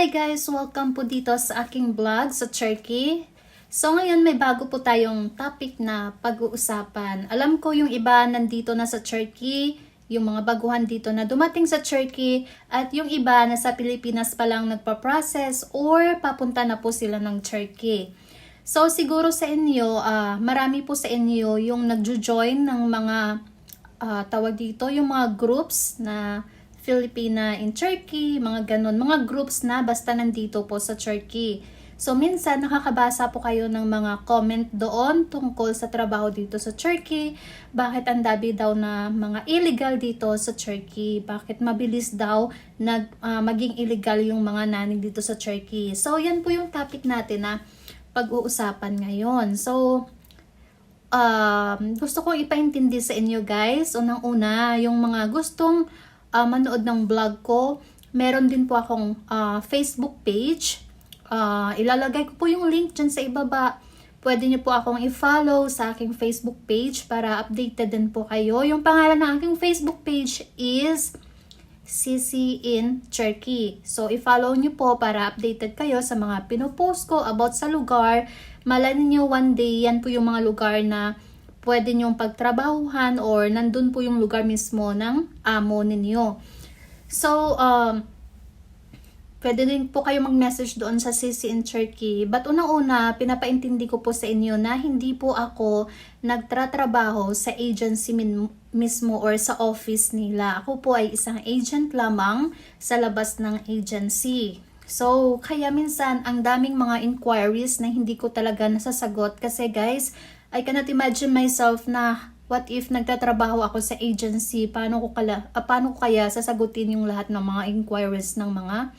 Hi guys! Welcome po dito sa aking vlog sa Turkey. So ngayon may bago po tayong topic na pag-uusapan. Alam ko yung iba nandito na sa Turkey, yung mga baguhan dito na dumating sa Turkey, at yung iba na sa Pilipinas pa lang nagpa-process or papunta na po sila ng Turkey. So siguro sa inyo, ah, marami po sa inyo yung nagjo-join ng mga ah, tawag dito, yung mga groups na Filipina in Turkey, mga ganon, mga groups na basta nandito po sa Turkey. So minsan nakakabasa po kayo ng mga comment doon tungkol sa trabaho dito sa Turkey, bakit ang dami daw na mga illegal dito sa Turkey, bakit mabilis daw nag ah, maging illegal yung mga nani dito sa Turkey. So yan po yung topic natin na pag-uusapan ngayon. So um, gusto kong ipaintindi sa inyo guys. Unang-una, yung mga gustong ah, manood ng vlog ko, meron din po akong ah, Facebook page. Ah, ilalagay ko po yung link dyan sa ibaba. Pwede niyo po akong i-follow sa aking Facebook page para updated din po kayo. Yung pangalan ng aking Facebook page is CC in Turkey. So, i-follow niyo po para updated kayo sa mga pinopost ko about sa lugar. Malay niyo one day, yan po yung mga lugar na pwede niyong pagtrabahuhan or nandun po yung lugar mismo ng amo ninyo. So, um, pwede din po kayo mag-message doon sa CC in Turkey. But unang-una, pinapaintindi ko po sa inyo na hindi po ako nagtratrabaho sa agency mismo or sa office nila. Ako po ay isang agent lamang sa labas ng agency. So, kaya minsan ang daming mga inquiries na hindi ko talaga nasasagot kasi guys, I cannot imagine myself na what if nagtatrabaho ako sa agency, paano ko, kala, ah, paano ko kaya sasagutin yung lahat ng mga inquiries ng mga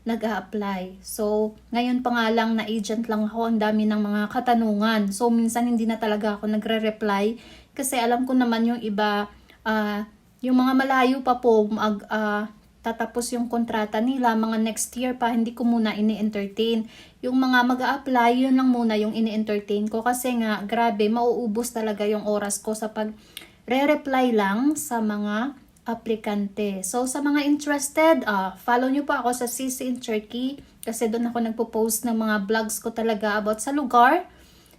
nag apply So, ngayon pa nga lang na agent lang ako, ang dami ng mga katanungan. So, minsan hindi na talaga ako nagre-reply kasi alam ko naman yung iba, ah, yung mga malayo pa po mag, ah, tatapos yung kontrata nila, mga next year pa, hindi ko muna ini-entertain. Yung mga mag apply yun lang muna yung ini-entertain ko kasi nga, grabe, mauubos talaga yung oras ko sa pag re-reply lang sa mga aplikante. So, sa mga interested, ah, follow nyo po ako sa CC in Turkey kasi doon ako nagpo-post ng mga vlogs ko talaga about sa lugar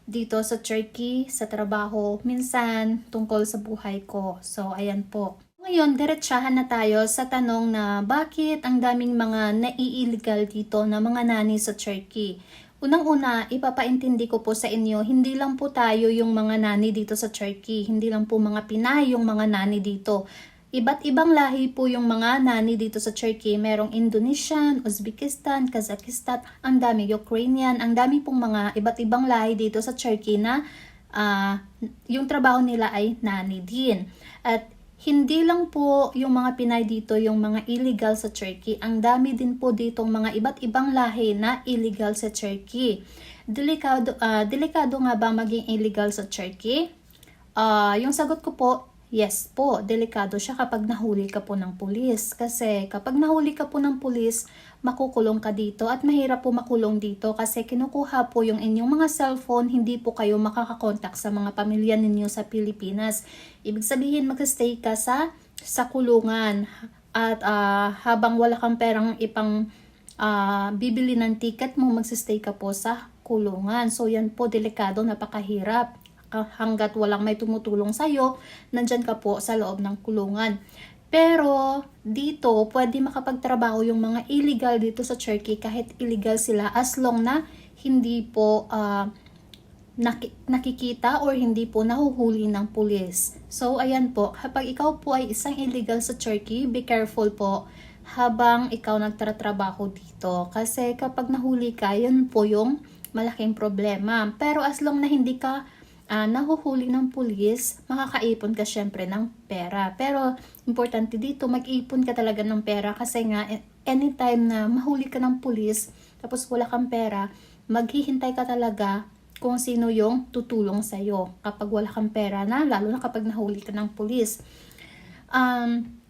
dito sa Turkey, sa trabaho, minsan tungkol sa buhay ko. So, ayan po. Ngayon, diretsahan na tayo sa tanong na bakit ang daming mga nai-illegal dito na mga nani sa Turkey. Unang-una, ipapaintindi ko po sa inyo, hindi lang po tayo yung mga nani dito sa Turkey, hindi lang po mga Pinay yung mga nani dito. Iba't ibang lahi po yung mga nani dito sa Turkey. Merong Indonesian, Uzbekistan, Kazakhstan, ang dami Ukrainian, ang dami pong mga iba't ibang lahi dito sa Turkey na ah, yung trabaho nila ay nani din. At hindi lang po yung mga Pinay dito yung mga illegal sa Turkey. Ang dami din po ditong mga iba't ibang lahi na illegal sa Turkey. Delikado, ah, delikado nga ba maging illegal sa Turkey? Ah, yung sagot ko po, yes po, delikado siya kapag nahuli ka po ng pulis. Kasi kapag nahuli ka po ng pulis, makukulong ka dito at mahirap po makulong dito kasi kinukuha po yung inyong mga cellphone, hindi po kayo makakakontak sa mga pamilya ninyo sa Pilipinas. Ibig sabihin, magstay ka sa, sa kulungan at ah, habang wala kang perang ipang ah, bibili ng ticket mo, magsistay ka po sa kulungan. So yan po, delikado, napakahirap Ah, hanggat walang may tumutulong sa'yo, nandyan ka po sa loob ng kulungan. Pero dito, pwede makapagtrabaho yung mga illegal dito sa Turkey kahit illegal sila as long na hindi po naki- nakikita or hindi po nahuhuli ng pulis. So ayan po, kapag ikaw po ay isang illegal sa Turkey, be careful po habang ikaw nagtatrabaho dito. Kasi kapag nahuli ka, yun po yung malaking problema. Pero as long na hindi ka ah, nahuhuli ng pulis, makakaipon ka syempre ng pera. Pero importante dito, mag-ipon ka talaga ng pera kasi nga eh, anytime na mahuli ka ng pulis, tapos wala kang pera, maghihintay ka talaga kung sino yung tutulong sa'yo kapag wala kang pera na, lalo na kapag nahuli ka ng pulis. Um,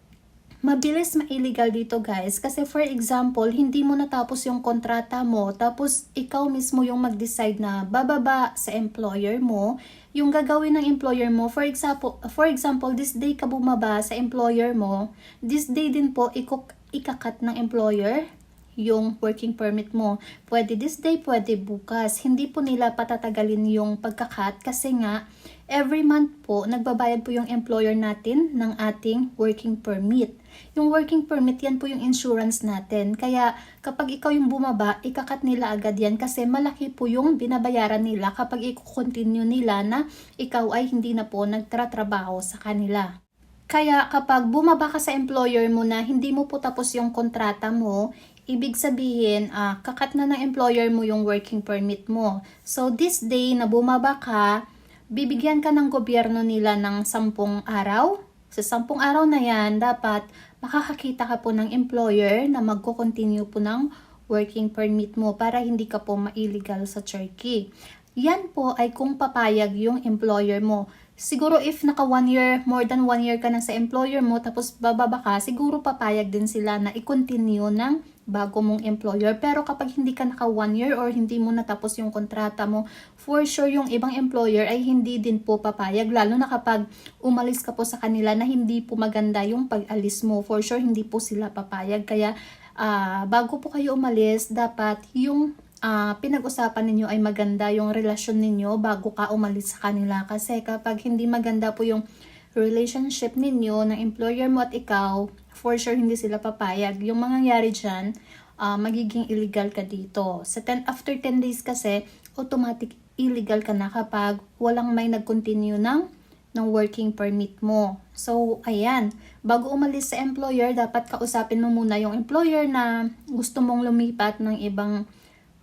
mabilis ma-illegal dito guys. Kasi for example, hindi mo natapos yung kontrata mo, tapos ikaw mismo yung mag-decide na bababa sa employer mo, yung gagawin ng employer mo, for example, for example, this day ka bumaba sa employer mo, this day din po ikok, ikakat ng employer yung working permit mo. Pwede this day, pwede bukas. Hindi po nila patatagalin yung pagkakat kasi nga every month po nagbabayad po yung employer natin ng ating working permit. Yung working permit yan po yung insurance natin. Kaya kapag ikaw yung bumaba, ikakat nila agad yan kasi malaki po yung binabayaran nila kapag i-continue nila na ikaw ay hindi na po nagtratrabaho sa kanila. Kaya kapag bumaba ka sa employer mo na hindi mo po tapos yung kontrata mo, ibig sabihin, ah, kakat na ng employer mo yung working permit mo. So this day na bumaba ka, bibigyan ka ng gobyerno nila ng sampung araw. Sa sampung araw na yan, dapat makakakita ka po ng employer na magko-continue po ng working permit mo para hindi ka po ma-illegal sa Turkey. Yan po ay kung papayag yung employer mo. Siguro if naka one year, more than one year ka na sa employer mo, tapos bababa ka, siguro papayag din sila na i-continue ng bago mong employer. Pero kapag hindi ka naka one year or hindi mo natapos yung kontrata mo, for sure yung ibang employer ay hindi din po papayag. Lalo na kapag umalis ka po sa kanila na hindi po maganda yung pag-alis mo. For sure hindi po sila papayag. Kaya ah, bago po kayo umalis, dapat yung ah, pinag-usapan ninyo ay maganda yung relasyon ninyo bago ka umalis sa kanila. Kasi kapag hindi maganda po yung relationship ninyo ng employer mo at ikaw, for sure hindi sila papayag. Yung mangyayari dyan, ah, magiging illegal ka dito. Sa 10, after 10 days kasi, automatic illegal ka na kapag walang may nag-continue ng ng working permit mo. So, ayan. Bago umalis sa employer, dapat kausapin mo muna yung employer na gusto mong lumipat ng ibang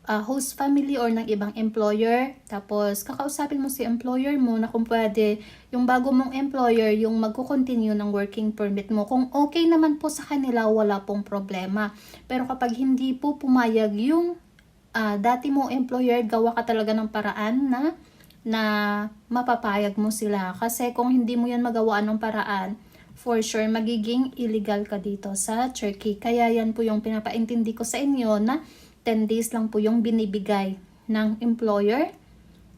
uh, host family or ng ibang employer. Tapos, kakausapin mo si employer mo na kung pwede yung bago mong employer yung magko-continue ng working permit mo. Kung okay naman po sa kanila, wala pong problema. Pero kapag hindi po pumayag yung ah, dati mo employer, gawa ka talaga ng paraan na na mapapayag mo sila. Kasi kung hindi mo yan magawa ng paraan, for sure magiging illegal ka dito sa Turkey. Kaya yan po yung pinapaintindi ko sa inyo na 10 days lang po yung binibigay ng employer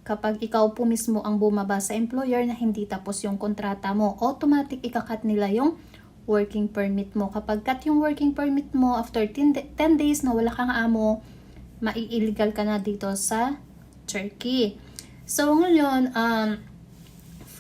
kapag ikaw po mismo ang bumaba sa employer na hindi tapos yung kontrata mo, automatic ikakat nila yung working permit mo. Kapag cut yung working permit mo after 10, da- 10 days na wala kang amo, mai-illegal ka na dito sa Turkey. So ngayon, um,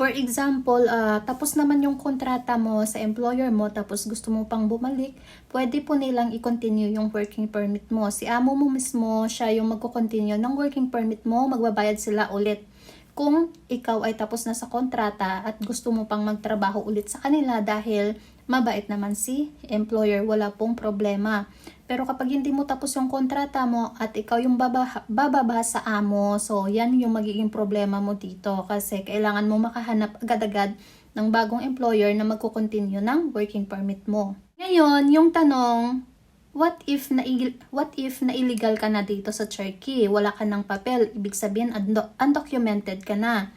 For example, ah, tapos naman yung kontrata mo sa employer mo tapos gusto mo pang bumalik, pwede po nilang i-continue yung working permit mo. Si amo mo mismo, siya yung magko-continue ng working permit mo, magbabayad sila ulit. Kung ikaw ay tapos na sa kontrata at gusto mo pang magtrabaho ulit sa kanila dahil mabait naman si employer, wala pong problema. Pero kapag hindi mo tapos yung kontrata mo at ikaw yung baba, bababa sa amo, so yan yung magiging problema mo dito kasi kailangan mo makahanap agad-agad ng bagong employer na magko-continue ng working permit mo. Ngayon, yung tanong, what if na what if na illegal ka na dito sa Turkey? Wala ka ng papel, ibig sabihin undo- undocumented ka na.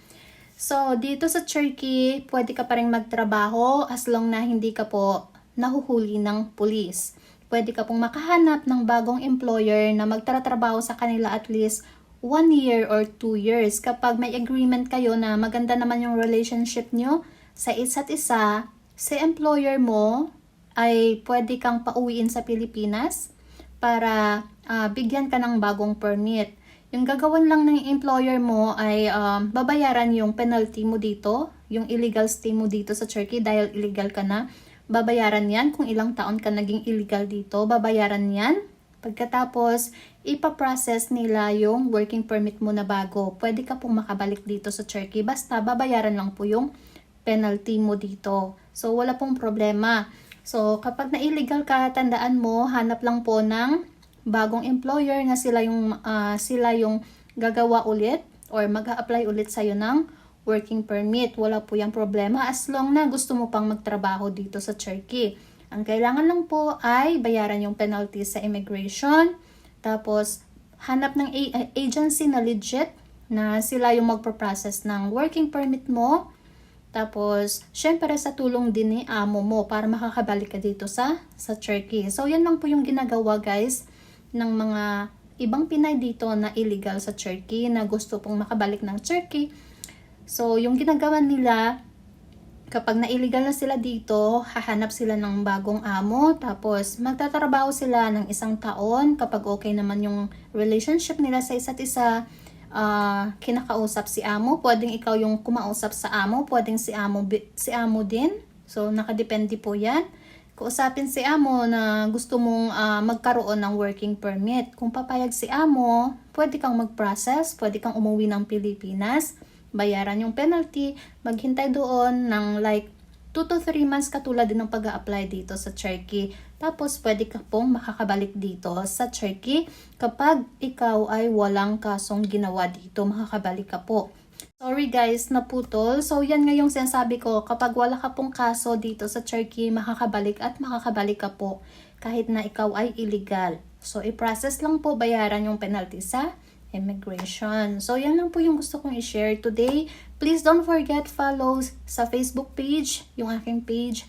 So, dito sa Turkey, pwede ka pa rin magtrabaho as long na hindi ka po nahuhuli ng pulis pwede ka pong makahanap ng bagong employer na magtatrabaho sa kanila at least one year or two years. Kapag may agreement kayo na maganda naman yung relationship nyo sa isa't isa, si employer mo ay pwede kang pauwiin sa Pilipinas para ah, bigyan ka ng bagong permit. Yung gagawin lang ng employer mo ay um, babayaran yung penalty mo dito, yung illegal stay mo dito sa Turkey dahil illegal ka na babayaran yan kung ilang taon ka naging illegal dito, babayaran yan. Pagkatapos, ipaprocess nila yung working permit mo na bago. Pwede ka pong makabalik dito sa Turkey. Basta babayaran lang po yung penalty mo dito. So, wala pong problema. So, kapag na-illegal ka, tandaan mo, hanap lang po ng bagong employer na sila yung, ah, sila yung gagawa ulit or mag-apply ulit sa'yo ng working permit. Wala po yung problema as long na gusto mo pang magtrabaho dito sa Turkey. Ang kailangan lang po ay bayaran yung penalty sa immigration. Tapos, hanap ng a- agency na legit na sila yung magpo-process ng working permit mo. Tapos, syempre sa tulong din ni amo mo para makakabalik ka dito sa sa Turkey. So, yan lang po yung ginagawa guys ng mga ibang Pinay dito na illegal sa Turkey na gusto pong makabalik ng Turkey. So, yung ginagawa nila, Kapag na-illegal na sila dito, hahanap sila ng bagong amo, tapos magtatrabaho sila ng isang taon. Kapag okay naman yung relationship nila sa isa't isa, ah, kinakausap si amo. Pwedeng ikaw yung kumausap sa amo, pwedeng si amo, si amo din. So, nakadepende po yan. Kausapin si amo na gusto mong ah, magkaroon ng working permit. Kung papayag si amo, pwede kang mag-process, pwede kang umuwi ng Pilipinas, bayaran yung penalty, maghintay doon ng like 2 to 3 months katulad din ng pag apply dito sa Turkey. Tapos pwede ka pong makakabalik dito sa Turkey kapag ikaw ay walang kasong ginawa dito, makakabalik ka po. Sorry guys, naputol. So yan nga yung sinasabi ko, kapag wala ka pong kaso dito sa Turkey, makakabalik at makakabalik ka po kahit na ikaw ay illegal. So i-process lang po bayaran yung penalty sa immigration. So yan lang po yung gusto kong i-share today. Please don't forget follow sa Facebook page, yung aking page,